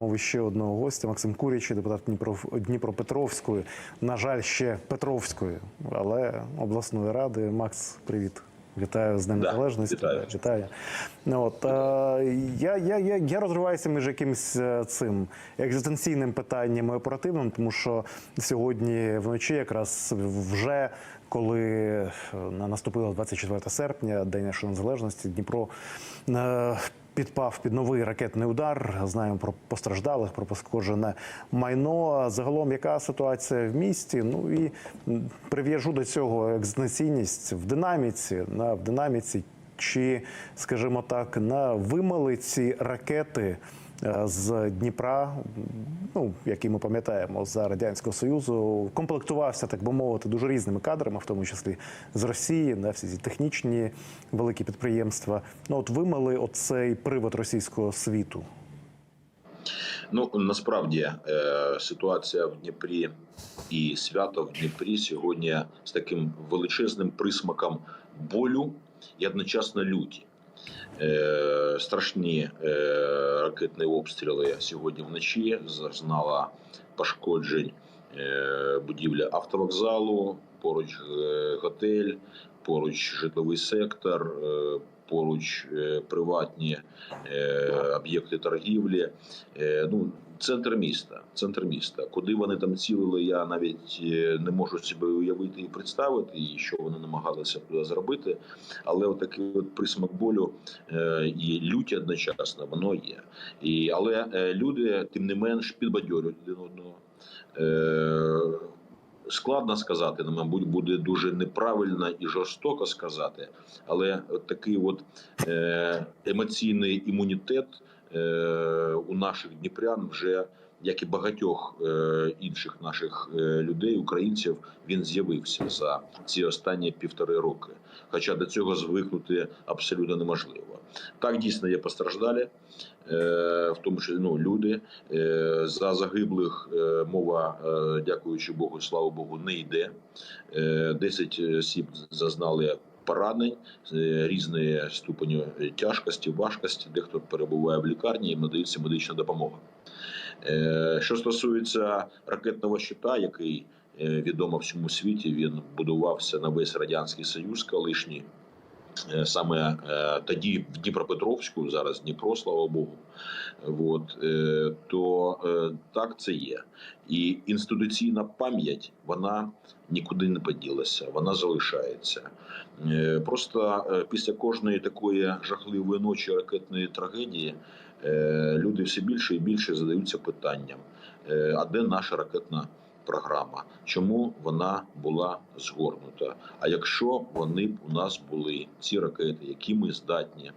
Мові ще одного гостя Максим Курячий, депутат Дніпро, Дніпропетровської, на жаль, ще Петровської, але обласної ради. Макс, привіт. Вітаю з Днем Да, Незалежності. вітаю. Вітаю. Ну, От, е, я, я, я, я розриваюся між якимось е, цим екзистенційним питанням і оперативним, тому що сьогодні вночі, якраз вже коли е, на- наступило 24 серпня, День нашої незалежності, Дніпро. е, Підпав під новий ракетний удар. Знаємо про постраждалих, про пошкоджене майно. Загалом, яка ситуація в місті? Ну і прив'яжу до цього екзистенційність в динаміці. На в динаміці, чи, скажімо так, на вималиці ракети з Дніпра, ну які ми пам'ятаємо за радянського союзу, комплектувався, так би мовити, дуже різними кадрами, в тому числі з Росії, на всі ці технічні великі підприємства. Ну от вимили оцей привод російського світу. Ну насправді е, ситуація в Дніпрі і свято в Дніпрі сьогодні з таким величезним присмаком болю і одночасно люті. Е, страшні е, ракетні обстріли сьогодні вночі зазнала пошкоджень е, будівля автовокзалу, поруч готель, поруч житловий сектор, поруч е, приватні е, об'єкти торгівлі. Е, ну, центр міста. Центр міста. Куди вони там цілили, я навіть не можу собі уявити і представити, і що вони намагалися туди зробити. Але отакий от присмак болю і люті одночасно воно є. І, але люди, тим не менш, підбадьорюють один одного. Складно сказати, ну, мабуть, буде дуже неправильно і жорстоко сказати, але от такий от е, емоційний імунітет е, у наших дніпрян вже як і багатьох е, інших наших е, людей, українців, він з'явився за ці останні півтори роки. Хоча до цього звикнути абсолютно неможливо. Так дійсно є постраждалі, е, в тому числі ну, люди за загиблих мова, дякуючи Богу, слава Богу, не йде. Е, 10 осіб зазнали поранень е, різної ступені тяжкості, важкості. Дехто перебуває в лікарні, і надається медична допомога. Е, Що стосується ракетного щита, який е, відомо всьому світі, він будувався на весь радянський союз колишній. Е, Саме е, тоді в Дніпропетровську, зараз Дніпро, слава Богу, от, е, то так це є. І інституційна пам'ять вона нікуди не поділася, вона залишається. Просто після кожної такої жахливої ночі ракетної трагедії люди все більше і більше задаються питанням: а де наша ракетна програма? Чому вона була згорнута? А якщо вони б у нас були ці ракети, які ми здатні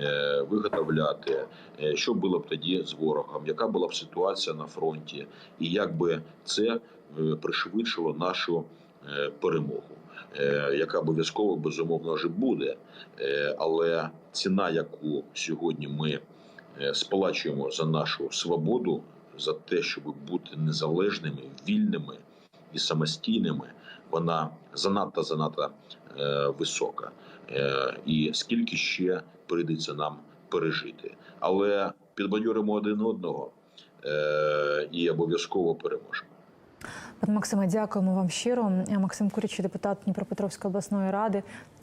е, виготовляти, е, що було б тоді з ворогом? Яка була б ситуація на фронті, і як би це е, пришвидшило нашу е, перемогу? е, яка обов'язково безумовно вже буде, Е, але ціна, яку сьогодні ми е, сплачуємо за нашу свободу, за те, щоб бути незалежними, вільними і самостійними, вона занадто занадто е, висока. Е, І скільки ще прийдеться нам пережити, але підбадьоримо один одного е, і обов'язково переможемо. Пане Максиме, дякуємо вам щиро. Максим Курячий, депутат Дніпропетровської обласної ради.